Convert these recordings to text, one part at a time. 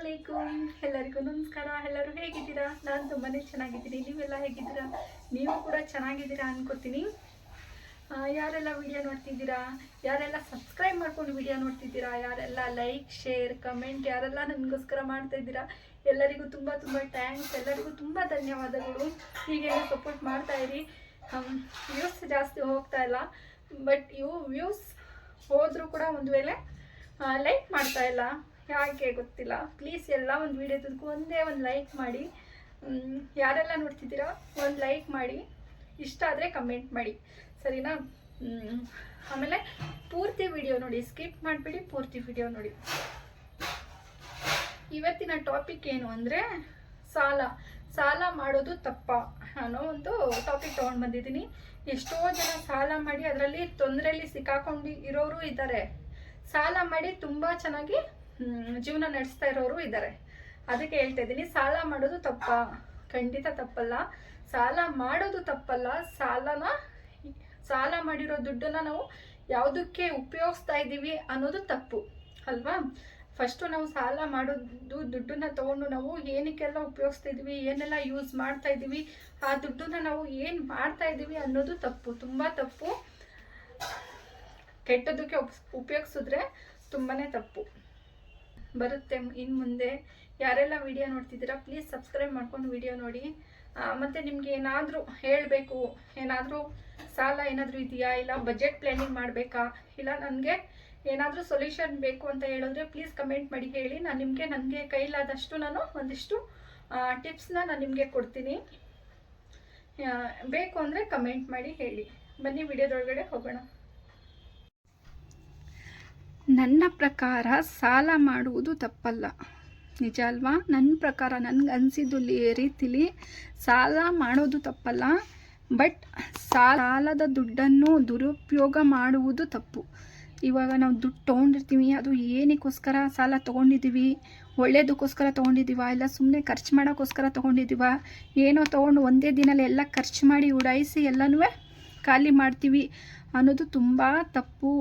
ಅಲೈಕುಮ್ ಎಲ್ಲರಿಗೂ ನಮಸ್ಕಾರ. ಎಲ್ಲರೂ ಹೇಗಿದ್ದೀರಾ? ನಾನು ತುಂಬಾ ಚೆನ್ನಾಗಿದ್ದೀನಿ. ನೀವೆಲ್ಲ ಹೇಗಿದ್ದೀರಾ? ನೀವು ಕೂಡ ಚೆನ್ನಾಗಿದ್ದೀರಾ ಅನ್ಕೋತೀನಿ. ಯಾರೆಲ್ಲ ವಿಡಿಯೋ ನೋಡ್ತಿದ್ದೀರಾ? ಯಾರೆಲ್ಲ ಸಬ್ಸ್ಕ್ರೈಬ್ ಮಾಡ್ಕೊಂಡು ವಿಡಿಯೋ ನೋಡ್ತಿದ್ದೀರಾ? ಯಾರೆಲ್ಲ ಲೈಕ್, ಶೇರ್, ಕಮೆಂಟ್ ಯಾರೆಲ್ಲ ನನಗೋಸ್ಕರ ಮಾಡ್ತಾ ಇದ್ದೀರಾ? ಎಲ್ಲರಿಗೂ ತುಂಬ ತುಂಬ ಥ್ಯಾಂಕ್ಸ್. ಎಲ್ಲರಿಗೂ ತುಂಬ ಧನ್ಯವಾದಗಳು. ಹೀಗೆ ಸಪೋರ್ಟ್ ಮಾಡ್ತಾ ಇರಿ. ವ್ಯೂಸ್ ಜಾಸ್ತಿ ಹೋಗ್ತಾ ಇಲ್ಲ. ಬಟ್ ಇವು ವ್ಯೂಸ್ ಹೋದರೂ ಕೂಡ ಒಂದು ವೇಳೆ ಲೈಕ್ ಮಾಡ್ತಾ ಇಲ್ಲ. ಯಾಕೆ ಗೊತ್ತಿಲ್ಲ. ಪ್ಲೀಸ್ ಎಲ್ಲ ಒಂದು ವಿಡಿಯೋದಕ್ಕೂ ಒಂದೇ ಒಂದು ಲೈಕ್ ಮಾಡಿ. ಯಾರೆಲ್ಲ ನೋಡ್ತಿದ್ದೀರಾ, ಒಂದು ಲೈಕ್ ಮಾಡಿ. ಇಷ್ಟ ಆದರೆ ಕಮೆಂಟ್ ಮಾಡಿ. ಸರಿನಾ? ಆಮೇಲೆ ಪೂರ್ತಿ ವಿಡಿಯೋ ನೋಡಿ ಸ್ಕಿಪ್ ಮಾಡಿಬಿಡಿ, ಪೂರ್ತಿ ವಿಡಿಯೋ ನೋಡಿ. ಇವತ್ತಿನ ಟಾಪಿಕ್ ಏನು ಅಂದರೆ ಸಾಲ. ಸಾಲ ಮಾಡೋದು ತಪ್ಪ ಅನ್ನೋ ಒಂದು ಟಾಪಿಕ್ ತೊಗೊಂಡು ಬಂದಿದ್ದೀನಿ. ಎಷ್ಟೋ ಜನ ಸಾಲ ಮಾಡಿ ಅದರಲ್ಲಿ ತೊಂದರೆಯಲ್ಲಿ ಸಿಕ್ಕಾಕೊಂಡು ಇರೋರು ಇದ್ದಾರೆ. ಸಾಲ ಮಾಡಿ ತುಂಬ ಚೆನ್ನಾಗಿ ಜೀವನ ನಡೆಸ್ತಾ ಇರೋರು ಇದ್ದಾರೆ ಅದಕ್ಕೆ ಹೇಳ್ತಾ ಇದ್ದೀನಿ, ಸಾಲ ಮಾಡೋದು ತಪ್ಪ. ಖಂಡಿತ ತಪ್ಪಲ್ಲ. ಸಾಲ ಮಾಡೋದು ತಪ್ಪಲ್ಲ. ಸಾಲನ ಸಾಲ ಮಾಡಿರೋ ದುಡ್ಡನ್ನ ನಾವು ಯಾವುದಕ್ಕೆ ಉಪಯೋಗಿಸ್ತಾ ಇದ್ದೀವಿ ಅನ್ನೋದು ತಪ್ಪು, ಅಲ್ವಾ? ಫಸ್ಟು ನಾವು ಸಾಲ ಮಾಡೋದು, ದುಡ್ಡನ್ನ ತಗೊಂಡು ನಾವು ಏನಕ್ಕೆಲ್ಲ ಉಪಯೋಗಿಸ್ತಾ ಇದ್ದೀವಿ, ಏನೆಲ್ಲ ಯೂಸ್ ಮಾಡ್ತಾ ಇದ್ದೀವಿ, ಆ ದುಡ್ಡನ್ನ ನಾವು ಏನು ಮಾಡ್ತಾ ಇದ್ದೀವಿ ಅನ್ನೋದು ತಪ್ಪು, ತುಂಬ ತಪ್ಪು. ಕೆಟ್ಟದಕ್ಕೆ ಉಪಯೋಗಿಸಿದ್ರೆ ತುಂಬಾ ತಪ್ಪು. ಬರುತ್ತೆ. ಇನ್ನು ಮುಂದೆ ಯಾರೆಲ್ಲ ವಿಡಿಯೋ ನೋಡ್ತಿದ್ದೀರಾ ಪ್ಲೀಸ್ ಸಬ್ಸ್ಕ್ರೈಬ್ ಮಾಡ್ಕೊಂಡು ವಿಡಿಯೋ ನೋಡಿ. ಮತ್ತು ನಿಮಗೆ ಏನಾದರೂ ಹೇಳಬೇಕು, ಏನಾದರೂ ಸಾಲ ಏನಾದರೂ ಇದೆಯಾ, ಇಲ್ಲ ಬಜೆಟ್ ಪ್ಲಾನಿಂಗ್ ಮಾಡಬೇಕಾ, ಇಲ್ಲ ನನಗೆ ಏನಾದರೂ ಸೊಲ್ಯೂಷನ್ ಬೇಕು ಅಂತ ಹೇಳಿದ್ರೆ ಪ್ಲೀಸ್ ಕಮೆಂಟ್ ಮಾಡಿ ಹೇಳಿ. ನಾನು ನಿಮಗೆ, ನನಗೆ ಕೈಲಾದಷ್ಟು ನಾನು ಒಂದಿಷ್ಟು ಟಿಪ್ಸ್ನ ನಾನು ನಿಮಗೆ ಕೊಡ್ತೀನಿ. ಬೇಕು ಅಂದರೆ ಕಮೆಂಟ್ ಮಾಡಿ ಹೇಳಿ. ಬನ್ನಿ ವಿಡಿಯೋದೊಳಗಡೆ ಹೋಗೋಣ. ನನ್ನ ಪ್ರಕಾರ ಸಾಲ ಮಾಡುವುದು ತಪ್ಪಲ್ಲ. ನಿಜ ಅಲ್ವಾ? ನನ್ನ ಪ್ರಕಾರ ನನಗೆ ಅನಿಸಿದ್ದು ರೀತಿಲಿ ಸಾಲ ಮಾಡೋದು ತಪ್ಪಲ್ಲ. ಬಟ್ ಸಾಲದ ದುಡ್ಡನ್ನು ದುರುಪಯೋಗ ಮಾಡುವುದು ತಪ್ಪು. ಇವಾಗ ನಾವು ದುಡ್ಡು ತೊಗೊಂಡಿರ್ತೀವಿ, ಅದು ಏನಕ್ಕೋಸ್ಕರ ಸಾಲ ತೊಗೊಂಡಿದ್ದೀವಿ ಒಳ್ಳೇದಕ್ಕೋಸ್ಕರ ತೊಗೊಂಡಿದ್ದೀವ ಇಲ್ಲ ಸುಮ್ಮನೆ ಖರ್ಚು ಮಾಡೋಕ್ಕೋಸ್ಕರ ತೊಗೊಂಡಿದ್ದೀವ ಏನೋ ತೊಗೊಂಡು ಒಂದೇ ದಿನಲ್ಲಿ ಎಲ್ಲ ಖರ್ಚು ಮಾಡಿ ಉಡಾಯಿಸಿ ಎಲ್ಲನೂ ಖಾಲಿ ಮಾಡ್ತೀವಿ ಅನ್ನೋದು ತುಂಬ ತಪ್ಪು.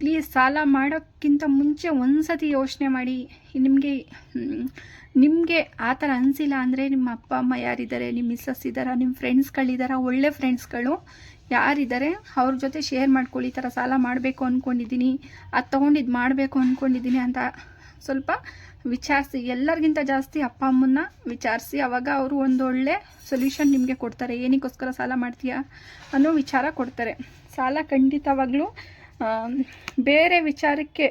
ಪ್ಲೀಸ್ ಸಾಲ ಮಾಡೋಕ್ಕಿಂತ ಮುಂಚೆ ಒಂದು ಸತಿ ಯೋಚನೆ ಮಾಡಿ. ನಿಮಗೆ ನಿಮಗೆ ಆ ಥರ ಅನಿಸಿಲ್ಲ ಅಂದರೆ ನಿಮ್ಮ ಅಪ್ಪ, ಅಮ್ಮ ಯಾರಿದ್ದಾರೆ ನಿಮ್ಮ ಮಿಸ್ಸಸ್ ಇದ್ದಾರಾ ನಿಮ್ಮ ಫ್ರೆಂಡ್ಸ್ಗಳಿದ್ದಾರಾ ಒಳ್ಳೆ ಫ್ರೆಂಡ್ಸ್ಗಳು ಯಾರಿದ್ದಾರೆ, ಅವ್ರ ಜೊತೆ ಶೇರ್ ಮಾಡ್ಕೊಳ್ಳಿ, ಈ ಥರ ಸಾಲ ಮಾಡಬೇಕು ಅಂದ್ಕೊಂಡಿದ್ದೀನಿ ಅದು ತೊಗೊಂಡಿದ್ದು ಮಾಡಬೇಕು ಅಂದ್ಕೊಂಡಿದ್ದೀನಿ ಅಂತ ಸ್ವಲ್ಪ ವಿಚಾರಿಸಿ. ಎಲ್ಲರಿಗಿಂತ ಜಾಸ್ತಿ ಅಪ್ಪ, ಅಮ್ಮನ್ನ ವಿಚಾರಿಸಿ. ಅವಾಗ ಅವರು ಒಂದೊಳ್ಳೆ ಸೊಲ್ಯೂಷನ್ ನಿಮಗೆ ಕೊಡ್ತಾರೆ. ಏನಕ್ಕೋಸ್ಕರ ಸಾಲ ಮಾಡ್ತೀಯಾ ಅನ್ನೋ ವಿಚಾರ ಕೊಡ್ತಾರೆ. ಸಾಲ ಖಂಡಿತವಾಗ್ಲೂ ಬೇರೆ ವಿಚಾರಕ್ಕೆ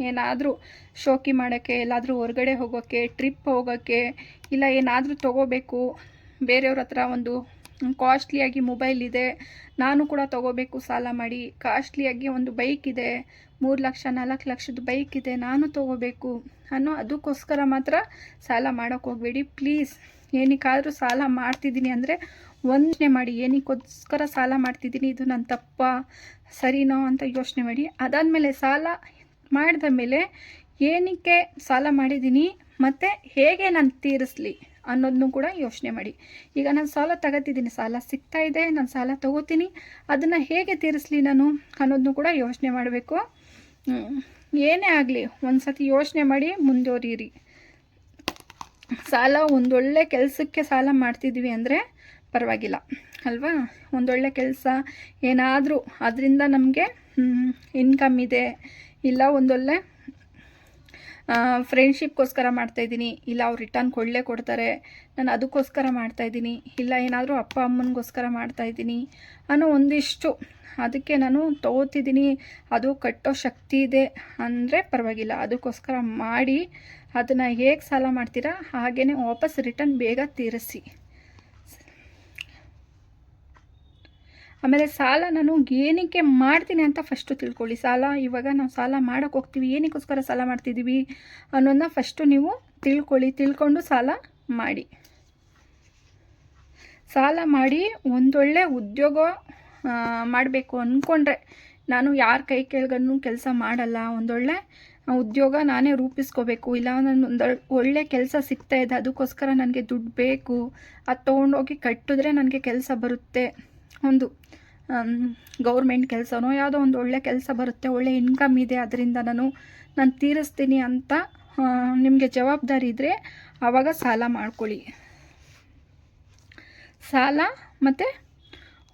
ಏನಾದರೂ ಶೋಕಿ ಮಾಡೋಕ್ಕೆ, ಎಲ್ಲಾದರೂ ಹೊರಗಡೆ ಹೋಗೋಕ್ಕೆ ಟ್ರಿಪ್ ಹೋಗೋಕ್ಕೆ, ಇಲ್ಲ ಏನಾದರೂ ತೊಗೋಬೇಕು. ಬೇರೆಯವ್ರ ಹತ್ರ ಒಂದು ಕಾಸ್ಟ್ಲಿಯಾಗಿ ಮೊಬೈಲ್ ಇದೆ. ನಾನು ಕೂಡ ತೊಗೋಬೇಕು, ಸಾಲ ಮಾಡಿ. ಕಾಸ್ಟ್ಲಿಯಾಗಿ ಒಂದು ಬೈಕ್ ಇದೆ. ಮೂರು ಲಕ್ಷ, ನಾಲ್ಕು ಲಕ್ಷದ ಬೈಕ್ ಇದೆ. ನಾನು ತೊಗೋಬೇಕು ಅನ್ನೋ ಅದಕ್ಕೋಸ್ಕರ ಮಾತ್ರ ಸಾಲ ಮಾಡೋಕ್ಕೆ ಹೋಗಬೇಡಿ. ಪ್ಲೀಸ್ ಏನಕ್ಕಾದರೂ ಸಾಲ ಮಾಡ್ತಿದ್ದೀನಿ ಅಂದರೆ ಒಂದನೇ ಮಾಡಿ, ಏನಕ್ಕೋಸ್ಕರ ಸಾಲ ಮಾಡ್ತಿದ್ದೀನಿ, ಇದು ನನ್ನ ತಪ್ಪ, ಸರಿನೋ ಅಂತ ಯೋಚನೆ ಮಾಡಿ. ಅದಾದಮೇಲೆ ಸಾಲ ಮಾಡಿದ ಮೇಲೆ ಏನಕ್ಕೆ ಸಾಲ ಮಾಡಿದ್ದೀನಿ, ಮತ್ತು ಹೇಗೆ ನಾನು ತೀರಿಸಲಿ ಅನ್ನೋದನ್ನು ಕೂಡ ಯೋಚನೆ ಮಾಡಿ. ಈಗ ನಾನು ಸಾಲ ತಗೋತಿದ್ದೀನಿ ಸಾಲ ಸಿಗ್ತಾ ಇದೆ, ನಾನು ಸಾಲ ತಗೋತೀನಿ, ಅದನ್ನು ಹೇಗೆ ತೀರಿಸಲಿ ನಾನು ಅನ್ನೋದನ್ನು ಕೂಡ ಯೋಚನೆ ಮಾಡಬೇಕು. ಏನೇ ಆಗಲಿ ಒಂದು ಸತಿ ಯೋಚನೆ ಮಾಡಿ ಮುಂದುವರಿಯಿರಿ. ಸಾಲ, ಒಂದೊಳ್ಳೆ ಕೆಲಸಕ್ಕೆ ಸಾಲ ಮಾಡ್ತಿದ್ವಿ ಅಂದರೆ ಪರವಾಗಿಲ್ಲ, ಅಲ್ವಾ? ಒಂದೊಳ್ಳೆ ಕೆಲಸ ಏನಾದರೂ ಅದರಿಂದ ನಮಗೆ ಇನ್ಕಮ್ ಇದೆ, ಇಲ್ಲ ಒಂದೊಳ್ಳೆ ಫ್ರೆಂಡ್ಶಿಪ್ಗೋಸ್ಕರ ಮಾಡ್ತಾಯಿದ್ದೀನಿ ಇಲ್ಲ ಅವ್ರು ರಿಟರ್ನ್ ಕೊಡಲೇ ಕೊಡ್ತಾರೆ, ನಾನು ಅದಕ್ಕೋಸ್ಕರ ಮಾಡ್ತಾಯಿದ್ದೀನಿ ಇಲ್ಲ ಏನಾದರೂ ಅಪ್ಪ ಅಮ್ಮನಿಗೋಸ್ಕರ ಮಾಡ್ತಾಯಿದ್ದೀನಿ ಅನ್ನೋ ಒಂದಿಷ್ಟು ಅದಕ್ಕೆ ನಾನು ತೊಗೋತಿದ್ದೀನಿ, ಅದು ಕಟ್ಟೋ ಶಕ್ತಿ ಇದೆ ಅಂದರೆ ಪರವಾಗಿಲ್ಲ, ಅದಕ್ಕೋಸ್ಕರ ಮಾಡಿ ಅದನ್ನು ಹೇಗೆ ಸಾಲ ಮಾಡ್ತೀರಾ? ಹಾಗೆಯೇ ವಾಪಸ್ ರಿಟರ್ನ್ ಬೇಗ ತೀರಿಸಿ. ಆಮೇಲೆ ಸಾಲ ನಾನು ಏನಕ್ಕೆ ಮಾಡ್ತೀನಿ ಅಂತ ಫಸ್ಟು ತಿಳ್ಕೊಳ್ಳಿ. ಸಾಲ, ಇವಾಗ ನಾವು ಸಾಲ ಮಾಡೋಕ್ಕೆ ಹೋಗ್ತೀವಿ. ಏನಕ್ಕೋಸ್ಕರ ಸಾಲ ಮಾಡ್ತಿದ್ದೀವಿ ಅನ್ನೋದನ್ನ ಫಸ್ಟು ನೀವು ತಿಳ್ಕೊಳ್ಳಿ. ತಿಳ್ಕೊಂಡು ಸಾಲ ಮಾಡಿ. ಸಾಲ ಮಾಡಿ ಒಂದೊಳ್ಳೆ ಉದ್ಯೋಗ ಮಾಡಬೇಕು ಅಂದ್ಕೊಂಡ್ರೆ ನಾನು ಯಾರ ಕೈ ಕೆಳಗನ್ನು ಕೆಲಸ ಮಾಡಲ್ಲ. ಒಂದೊಳ್ಳೆ ಉದ್ಯೋಗ ನಾನೇ ರೂಪಿಸ್ಕೋಬೇಕು. ಇಲ್ಲ ನನ್ನ ಒಂದು ಒಳ್ಳೆ ಕೆಲಸ ಸಿಗ್ತಾ ಇದೆ, ಅದಕ್ಕೋಸ್ಕರ ನನಗೆ ದುಡ್ಡು ಬೇಕು. ಅದು ತೊಗೊಂಡೋಗಿ ಕಟ್ಟಿದ್ರೆ ನನಗೆ ಕೆಲಸ ಬರುತ್ತೆ. ಒಂದು ಗೌರ್ಮೆಂಟ್ ಕೆಲಸನೋ ಯಾವುದೋ ಒಂದು ಒಳ್ಳೆ ಕೆಲಸ ಬರುತ್ತೆ, ಒಳ್ಳೆ ಇನ್ಕಮ್ ಇದೆ ಅದರಿಂದ ನಾನು ನಾನು ತೀರಿಸ್ತೀನಿ ಅಂತ ನಿಮಗೆ ಜವಾಬ್ದಾರಿ ಇದ್ದರೆ ಆವಾಗ ಸಾಲ ಮಾಡ್ಕೊಳ್ಳಿ. ಸಾಲ ಮತ್ತು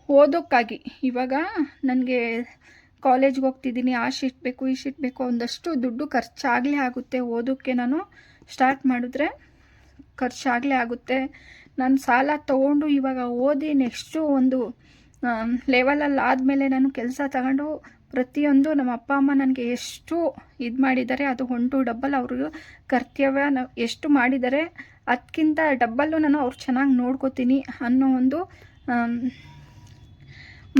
ಓದೋಕ್ಕಾಗಿ. ಇವಾಗ ನನಗೆ ಕಾಲೇಜ್ಗೆ ಹೋಗ್ತಿದ್ದೀನಿ ಆ ಶೀಟ್ ಬೇಕು ಈ ಶೀಟ್ ಬೇಕು ಒಂದಷ್ಟು ದುಡ್ಡು ಖರ್ಚಾಗಲೇ ಆಗುತ್ತೆ. ಓದೋಕ್ಕೆ ನಾನು ಸ್ಟಾರ್ಟ್ ಮಾಡಿದ್ರೆ ಖರ್ಚಾಗಲೇ ಆಗುತ್ತೆ. ನಾನು ಸಾಲ ತೊಗೊಂಡು ಇವಾಗ ಓದಿ ನೆಕ್ಸ್ಟು ಒಂದು ಲೆವೆಲಲ್ಲಿ ಆದಮೇಲೆ ನಾನು ಕೆಲಸ ತಗೊಂಡು ಪ್ರತಿಯೊಂದು ನಮ್ಮ ಅಪ್ಪ ಅಮ್ಮ ನನಗೆ ಎಷ್ಟು ಇದು ಮಾಡಿದ್ದಾರೆ, ಅದು ಹೊಂಟು ಡಬ್ಬಲ್ ಅವರು ಕರ್ತವ್ಯ ಎಷ್ಟು ಮಾಡಿದ್ದಾರೆ ಅದಕ್ಕಿಂತ ಡಬ್ಬಲ್ಲು ನಾನು ಅವ್ರು ಚೆನ್ನಾಗಿ ನೋಡ್ಕೋತೀನಿ ಅನ್ನೋ ಒಂದು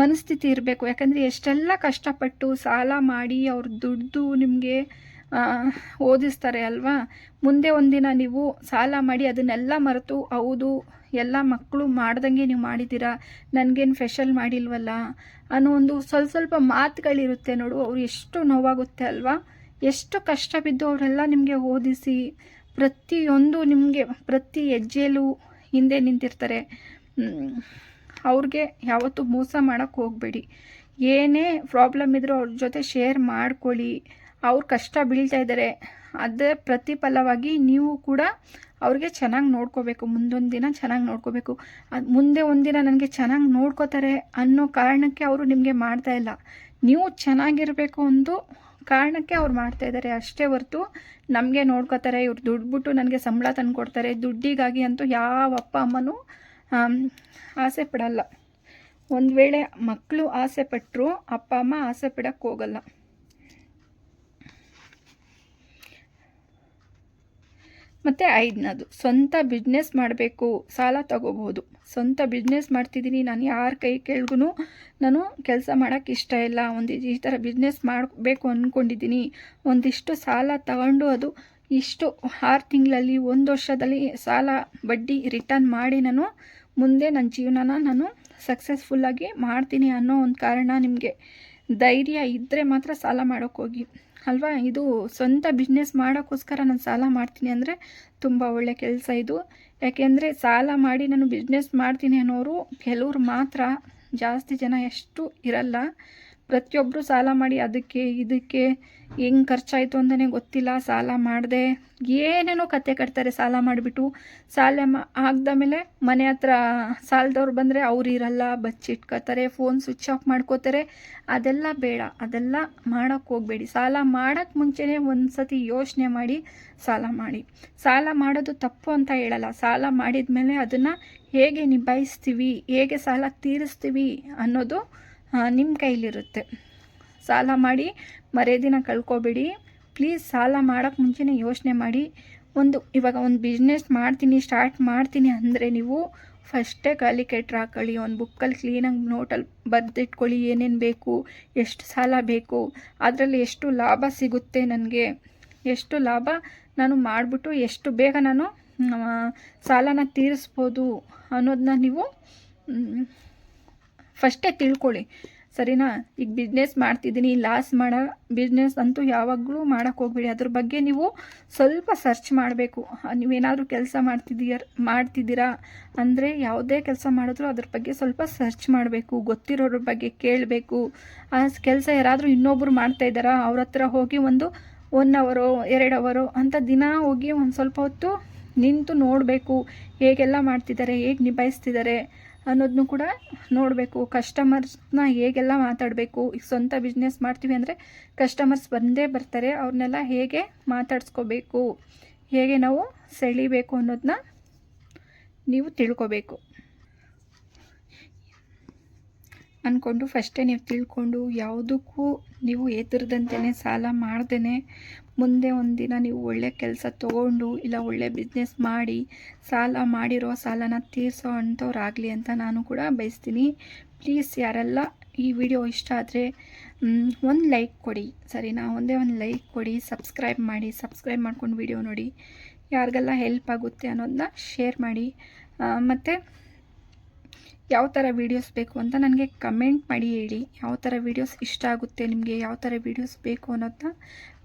ಮನಸ್ಥಿತಿ ಇರಬೇಕು. ಯಾಕಂದರೆ ಎಷ್ಟೆಲ್ಲ ಕಷ್ಟಪಟ್ಟು ಸಾಲ ಮಾಡಿ ಅವ್ರು ದುಡ್ದು ನಿಮಗೆ ಓದಿಸ್ತಾರೆ ಅಲ್ವಾ? ಮುಂದೆ ಒಂದಿನ ನೀವು ಸಾಲ ಮಾಡಿ ಅದನ್ನೆಲ್ಲ ಮರೆತು, ಹೌದು, ಎಲ್ಲ ಮಕ್ಕಳು ಮಾಡ್ದಂಗೆ ನೀವು ಮಾಡಿದ್ದೀರಾ? ನನಗೇನು ಫೆಷಲ್ ಮಾಡಿಲ್ವಲ್ಲ? ಅನ್ನೋ ಒಂದು ಸ್ವಲ್ಪ ಸ್ವಲ್ಪ ಮಾತುಗಳಿರುತ್ತೆ ನೋಡು, ಅವ್ರು ಎಷ್ಟು ನೋವಾಗುತ್ತೆ ಅಲ್ವಾ? ಎಷ್ಟು ಕಷ್ಟ ಬಿದ್ದು ಅವರೆಲ್ಲ ನಿಮಗೆ ಓದಿಸಿ, ಪ್ರತಿಯೊಂದು ನಿಮಗೆ, ಪ್ರತಿ ಹೆಜ್ಜೆಯಲ್ಲೂ ಹಿಂದೆ ನಿಂತಿರ್ತಾರೆ. ಅವ್ರಿಗೆ ಯಾವತ್ತೂ ಮೋಸ ಮಾಡೋಕ್ಕೆ ಹೋಗಬೇಡಿ. ಏನೇ ಪ್ರಾಬ್ಲಮ್ ಇದ್ದರೂ ಅವ್ರ ಜೊತೆ ಶೇರ್ ಮಾಡ್ಕೊಳ್ಳಿ. ಅವ್ರು ಕಷ್ಟ ಬೀಳ್ತಾ ಇದ್ದಾರೆ ಅದರ ಪ್ರತಿಫಲವಾಗಿ ನೀವು ಕೂಡ ಅವ್ರಿಗೆ ಚೆನ್ನಾಗಿ ನೋಡ್ಕೋಬೇಕು. ಮುಂದೊಂದು ದಿನ ಚೆನ್ನಾಗಿ ನೋಡ್ಕೋಬೇಕು. ಅದು ಮುಂದೆ ಒಂದಿನ ನನಗೆ ಚೆನ್ನಾಗಿ ನೋಡ್ಕೋತಾರೆ ಅನ್ನೋ ಕಾರಣಕ್ಕೆ ಅವರು ನಿಮಗೆ ಮಾಡ್ತಾ ಇಲ್ಲ. ನೀವು ಚೆನ್ನಾಗಿರಬೇಕು ಒಂದು ಕಾರಣಕ್ಕೆ ಅವ್ರು ಮಾಡ್ತಾ ಇದ್ದಾರೆ ಅಷ್ಟೇ ಹೊರ್ತು ನಮಗೆ ನೋಡ್ಕೋತಾರೆ. ಇವ್ರು ದುಡ್ಡು ನನಗೆ ಸಂಬಳ ತಂದು ಕೊಡ್ತಾರೆ ದುಡ್ಡಿಗಾಗಿ ಅಂತೂ ಯಾವ ಅಪ್ಪ ಅಮ್ಮನೂ ಆಸೆ ಪಡಲ್ಲ. ಒಂದು ವೇಳೆ ಮಕ್ಕಳು ಆಸೆ ಪಟ್ಟರು ಅಪ್ಪ, ಅಮ್ಮ ಆಸೆ ಪಡಕ್ಕೆ ಹೋಗಲ್ಲ. ಮತ್ತು ಐದನೇದು, ಸ್ವಂತ ಬಿಸ್ನೆಸ್ ಮಾಡಬೇಕು, ಸಾಲ ತಗೋಬೋದು. ಸ್ವಂತ ಬಿಸ್ನೆಸ್ ಮಾಡ್ತಿದ್ದೀನಿ, ನಾನು ಯಾರ ಕೈ ಕೆಳಗೂ ನಾನು ಕೆಲಸ ಮಾಡೋಕ್ಕೆ ಇಷ್ಟ ಇಲ್ಲ. ಒಂದು ಈ ಥರ ಬಿಸ್ನೆಸ್ ಮಾಡಬೇಕು ಅಂದ್ಕೊಂಡಿದ್ದೀನಿ ಒಂದಿಷ್ಟು ಸಾಲ ತಗೊಂಡು ಅದು ಇಷ್ಟು ಆರು ತಿಂಗಳಲ್ಲಿ, ಒಂದು ವರ್ಷದಲ್ಲಿ ಸಾಲ ಬಡ್ಡಿ ರಿಟರ್ನ್ ಮಾಡಿ ನಾನು ಮುಂದೆ ನನ್ನ ಜೀವನನ ನಾನು ಸಕ್ಸಸ್ಫುಲ್ಲಾಗಿ ಮಾಡ್ತೀನಿ ಅನ್ನೋ ಒಂದು ಕಾರಣ ನಿಮಗೆ ಧೈರ್ಯ ಇದ್ದರೆ ಮಾತ್ರ ಸಾಲ ಮಾಡೋಕ್ಕೋಗಿ ಅಲ್ವಾ? ಇದು ಸ್ವಂತ ಬಿಸ್ನೆಸ್ ಮಾಡೋಕ್ಕೋಸ್ಕರ ನಾನು ಸಾಲ ಮಾಡ್ತೀನಿ ಅಂದರೆ ತುಂಬ ಒಳ್ಳೆ ಕೆಲಸ ಇದು. ಯಾಕೆಂದರೆ ಸಾಲ ಮಾಡಿ ನಾನು ಬಿಸ್ನೆಸ್ ಮಾಡ್ತೀನಿ ಅನ್ನೋರು ಕೆಲವ್ರು ಮಾತ್ರ ಜಾಸ್ತಿ ಜನ ಎಷ್ಟು ಇರಲ್ಲ. ಪ್ರತಿಯೊಬ್ಬರು ಸಾಲ ಮಾಡಿ ಅದಕ್ಕೆ ಇದಕ್ಕೆ ಹೆಂಗೆ ಖರ್ಚಾಯಿತು ಅಂತಲೇ ಗೊತ್ತಿಲ್ಲ. ಸಾಲ ಮಾಡಿದೆ ಏನೇನೋ ಕತೆ ಕಟ್ತಾರೆ ಸಾಲ ಮಾಡಿಬಿಟ್ಟು. ಸಾಲ ಮಾ ಆಗ್ದ ಮೇಲೆ ಮನೆ ಹತ್ರ ಸಾಲದವ್ರು ಬಂದರೆ ಅವ್ರು ಇರಲ್ಲ ಬಚ್ಚಿಟ್ಕೋತಾರೆ ಫೋನ್ ಸ್ವಿಚ್ ಆಫ್ ಮಾಡ್ಕೋತಾರೆ. ಅದೆಲ್ಲ ಬೇಡ, ಅದೆಲ್ಲ ಮಾಡೋಕ್ಕೆ ಹೋಗಬೇಡಿ. ಸಾಲ ಮಾಡೋಕ್ಕೆ ಮುಂಚೆನೇ ಒಂದು ಸತಿ ಯೋಚನೆ ಮಾಡಿ ಸಾಲ ಮಾಡಿ. ಸಾಲ ಮಾಡೋದು ತಪ್ಪು ಅಂತ ಹೇಳಲ್ಲ. ಸಾಲ ಮಾಡಿದ ಮೇಲೆ ಅದನ್ನು ಹೇಗೆ ನಿಭಾಯಿಸ್ತೀವಿ, ಹೇಗೆ ಸಾಲ ತೀರಿಸ್ತೀವಿ ಅನ್ನೋದು ನಿಮ್ಮ ಕೈಲಿರುತ್ತೆ. ಸಾಲ ಮಾಡಿ ಮರೆದಿನ ಕಳ್ಕೊಬೇಡಿ. ಪ್ಲೀಸ್ ಸಾಲ ಮಾಡೋಕ್ಕೆ ಮುಂಚೆನೇ ಯೋಚನೆ ಮಾಡಿ. ಒಂದು, ಇವಾಗ ಒಂದು ಬಿಸ್ನೆಸ್ ಮಾಡ್ತೀನಿ ಸ್ಟಾರ್ಟ್ ಮಾಡ್ತೀನಿ ಅಂದರೆ ನೀವು ಫಸ್ಟೇ ಕ್ಯಾಲಿಕೇಟ್ರ್ ಹಾಕ್ಕೊಳ್ಳಿ ಒಂದು ಬುಕ್ಕಲ್ಲಿ ಕ್ಲೀನಾಗಿ ನೋಟಲ್ಲಿ ಬರೆದಿಟ್ಕೊಳ್ಳಿ, ಏನೇನು ಬೇಕು, ಎಷ್ಟು ಸಾಲ ಬೇಕು, ಅದರಲ್ಲಿ ಎಷ್ಟು ಲಾಭ ಸಿಗುತ್ತೆ ನನಗೆ. ಎಷ್ಟು ಲಾಭ ನಾನು ಮಾಡಿಬಿಟ್ಟು ಎಷ್ಟು ಬೇಗ ನಾನು ಸಾಲನ ತೀರಿಸ್ಬೋದು ಅನ್ನೋದನ್ನ ನೀವು ಫಸ್ಟೇ ತಿಳ್ಕೊಳ್ಳಿ. ಸರಿನಾ? ಈಗ ಬಿಸ್ನೆಸ್ ಮಾಡ್ತಿದ್ದೀನಿ ಲಾಸ್ ಮಾಡೋ ಬಿಸ್ನೆಸ್ ಅಂತೂ ಯಾವಾಗಲೂ ಮಾಡೋಕ್ಕೆ ಹೋಗ್ಬೇಡಿ. ಅದ್ರ ಬಗ್ಗೆ ನೀವು ಸ್ವಲ್ಪ ಸರ್ಚ್ ಮಾಡಬೇಕು. ನೀವೇನಾದರೂ ಕೆಲಸ ಮಾಡ್ತಿದ್ದೀರ ಮಾಡ್ತಿದ್ದೀರಾ? ಅಂದರೆ ಯಾವುದೇ ಕೆಲಸ ಮಾಡಿದ್ರೂ ಅದ್ರ ಬಗ್ಗೆ ಸ್ವಲ್ಪ ಸರ್ಚ್ ಮಾಡಬೇಕು. ಗೊತ್ತಿರೋರ ಬಗ್ಗೆ ಕೇಳಬೇಕು. ಆ ಕೆಲಸ ಯಾರಾದರೂ ಇನ್ನೊಬ್ಬರು ಮಾಡ್ತಾ ಇದ್ದಾರಾ? ಅವ್ರ ಹತ್ರ ಹೋಗಿ ಒಂದು ಒನ್ ಅವರು ಎರಡು ಅವರು ಅಂತ ದಿನ ಹೋಗಿ ಒಂದು ಸ್ವಲ್ಪ ಹೊತ್ತು ನಿಂತು ನೋಡಬೇಕು. ಹೇಗೆಲ್ಲ ಮಾಡ್ತಿದ್ದಾರೆ, ಹೇಗೆ ನಿಭಾಯಿಸ್ತಿದ್ದಾರೆ? ಅನ್ನೋದನ್ನು ಕೂಡ ನೋಡಬೇಕು. ಕಸ್ಟಮರ್ಸ್ನ ಹೇಗೆಲ್ಲ ಮಾತಾಡಬೇಕು? ಈಗ ಸ್ವಂತ ಬಿಸ್ನೆಸ್ ಮಾಡ್ತೀವಿ ಅಂದರೆ ಕಸ್ಟಮರ್ಸ್ ಬಂದೇ ಬರ್ತಾರೆ. ಅವ್ರನ್ನೆಲ್ಲ ಹೇಗೆ ಮಾತಾಡ್ಸ್ಕೋಬೇಕು? ಹೇಗೆ ನಾವು ಸೆಳಿಬೇಕು ಅನ್ನೋದನ್ನ ನೀವು ತಿಳ್ಕೊಬೇಕು. ಅಂದ್ಕೊಂಡು ಫಸ್ಟೇ ನೀವು ತಿಳ್ಕೊಂಡು, ಯಾವುದಕ್ಕೂ ನೀವು ಎದುರ್ದಂತೆಯೇ ಸಾಲ ಮಾಡ್ದೇ ಮುಂದೆ ಒಂದಿನ ನೀವು ಒಳ್ಳೆ ಕೆಲಸ ತೊಗೊಂಡು ಇಲ್ಲ ಒಳ್ಳೆ ಬಿಸ್ನೆಸ್ ಮಾಡಿ, ಸಾಲ ಮಾಡಿರೋ ಸಾಲನ ತೀರಿಸೋ ಅಂಥವ್ರಾಗಲಿ ಅಂತ ನಾನು ಕೂಡ ಬಯಸ್ತೀನಿ. ಪ್ಲೀಸ್ ಯಾರೆಲ್ಲ ಈ ವಿಡಿಯೋ ಇಷ್ಟ ಆದರೆ ಒಂದು ಲೈಕ್ ಕೊಡಿ. ಸರಿನಾ? ಒಂದೇ ಒಂದು ಲೈಕ್ ಕೊಡಿ ಸಬ್ಸ್ಕ್ರೈಬ್ ಮಾಡಿ ಸಬ್ಸ್ಕ್ರೈಬ್ ಮಾಡ್ಕೊಂಡು ವಿಡಿಯೋ ನೋಡಿ. ಯಾರಿಗೆಲ್ಲ ಹೆಲ್ಪ್ ಆಗುತ್ತೆ ಅನ್ನೋದನ್ನ ಶೇರ್ ಮಾಡಿ. ಮತ್ತು ಯಾವ ಥರ ವೀಡಿಯೋಸ್ ಬೇಕು ಅಂತ ನನಗೆ ಕಮೆಂಟ್ ಮಾಡಿ ಹೇಳಿ. ಯಾವ ಥರ ವೀಡಿಯೋಸ್ ಇಷ್ಟ ಆಗುತ್ತೆ, ನಿಮಗೆ ಯಾವ ಥರ ವೀಡಿಯೋಸ್ ಬೇಕು ಅನ್ನೋದನ್ನ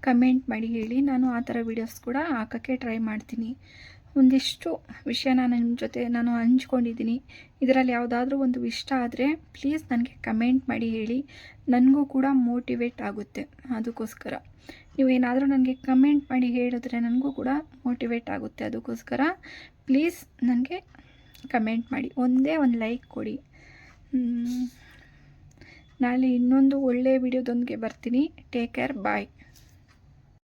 ಕಮೆಂಟ್ ಮಾಡಿ ಹೇಳಿ. ನಾನು ಆ ಥರ ವೀಡಿಯೋಸ್ ಕೂಡ ಹಾಕೋಕ್ಕೆ ಟ್ರೈ ಮಾಡ್ತೀನಿ. ಒಂದಿಷ್ಟು ವಿಷಯ ನಾನು ನಿಮ್ಮ ಜೊತೆ ನಾನು ಹಂಚ್ಕೊಂಡಿದ್ದೀನಿ. ಇದರಲ್ಲಿ ಯಾವುದಾದ್ರೂ ಒಂದು ಇಷ್ಟ ಆದರೆ ಪ್ಲೀಸ್ ನನಗೆ ಕಮೆಂಟ್ ಮಾಡಿ ಹೇಳಿ. ನನಗೂ ಕೂಡ ಮೋಟಿವೇಟ್ ಆಗುತ್ತೆ ಅದಕ್ಕೋಸ್ಕರ. ನೀವೇನಾದರೂ ನನಗೆ ಕಮೆಂಟ್ ಮಾಡಿ ಹೇಳಿದ್ರೆ ನನಗೂ ಕೂಡ ಮೋಟಿವೇಟ್ ಆಗುತ್ತೆ ಅದಕ್ಕೋಸ್ಕರ ಪ್ಲೀಸ್ ನನಗೆ ಕಮೆಂಟ್ ಮಾಡಿ. ಒಂದೇ ಒಂದು ಲೈಕ್ ಕೊಡಿ. ನಾಳೆ ಇನ್ನೊಂದು ಒಳ್ಳೆಯ ವಿಡಿಯೋದೊಂದಿಗೆ ಬರ್ತೀನಿ. Take care bye